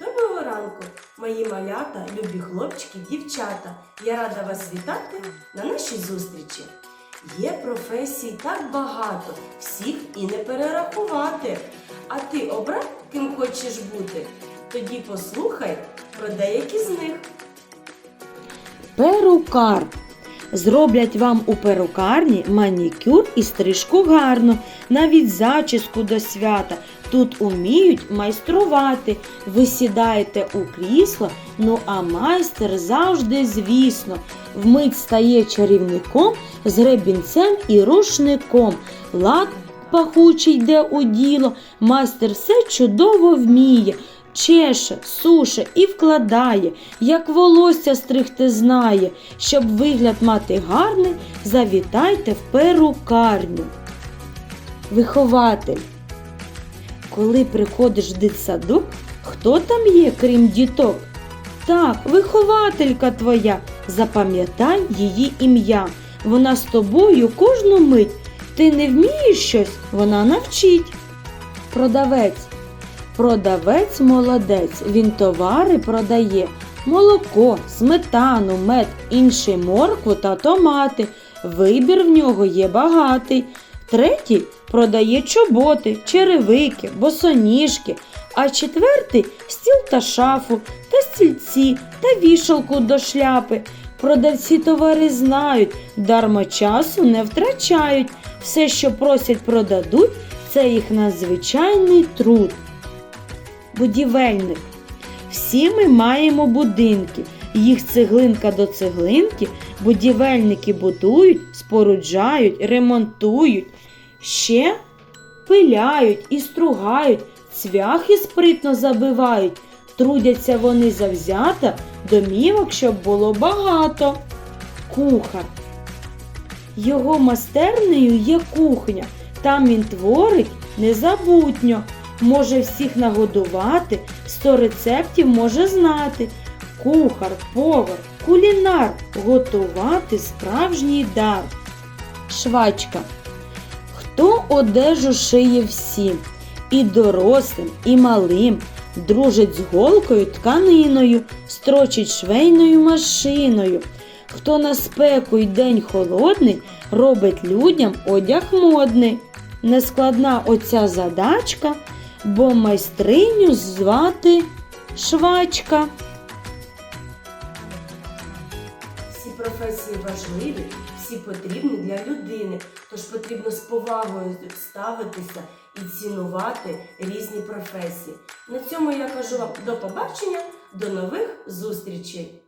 Доброго ранку, мої малята, любі хлопчики, дівчата. Я рада вас вітати на нашій зустрічі. Є професій так багато, всіх і не перерахувати. А ти обрав, ким хочеш бути? Тоді послухай про деякі з них. Перукар. Зроблять вам у перукарні манікюр і стрижку гарно, навіть зачіску до свята. Тут уміють майструвати. Ви сідаєте у крісло, ну а майстер завжди, звісно, вмить стає чарівником з гребінцем і рушником. Лад пахучий йде у діло, майстер все чудово вміє. Чеше, суше і вкладає, як волосся стригти знає. Щоб вигляд мати гарний, завітайте в перукарню. Вихователь. Коли приходиш в дитсадок, хто там є, крім діток? Так, вихователька твоя. Запам'ятай її ім'я. Вона з тобою кожну мить. Ти не вмієш щось, вона навчить. Продавець. Продавець молодець, він товари продає. Молоко, сметану, мед, інші моркву та томати. Вибір в нього є багатий. Третій продає чоботи, черевики, босоніжки, а четвертий стіл та шафу, та стільці, та вішалку до шляпи. Продавці товари знають, дарма часу не втрачають. Все, що просять, продадуть, це їх надзвичайний труд будівельник. Всі ми маємо будинки. Їх цеглинка до цеглинки, будівельники будують, споруджають, ремонтують, ще пиляють і стругають, цвяхи спритно забивають. Трудяться вони завзято, домівок, щоб було багато. Кухар. Його майстернею є кухня. Там він творить незабутньо може всіх нагодувати, сто рецептів може знати. Кухар, повар, кулінар готувати справжній дар. Швачка. Хто одежу шиє всім, і дорослим, і малим, дружить з голкою тканиною, строчить швейною машиною. Хто на спеку й день холодний, робить людям одяг модний. Нескладна оця задачка, бо майстриню звати швачка. Всі професії важливі, всі потрібні для людини, тож потрібно з повагою ставитися і цінувати різні професії. На цьому я кажу вам до побачення, до нових зустрічей!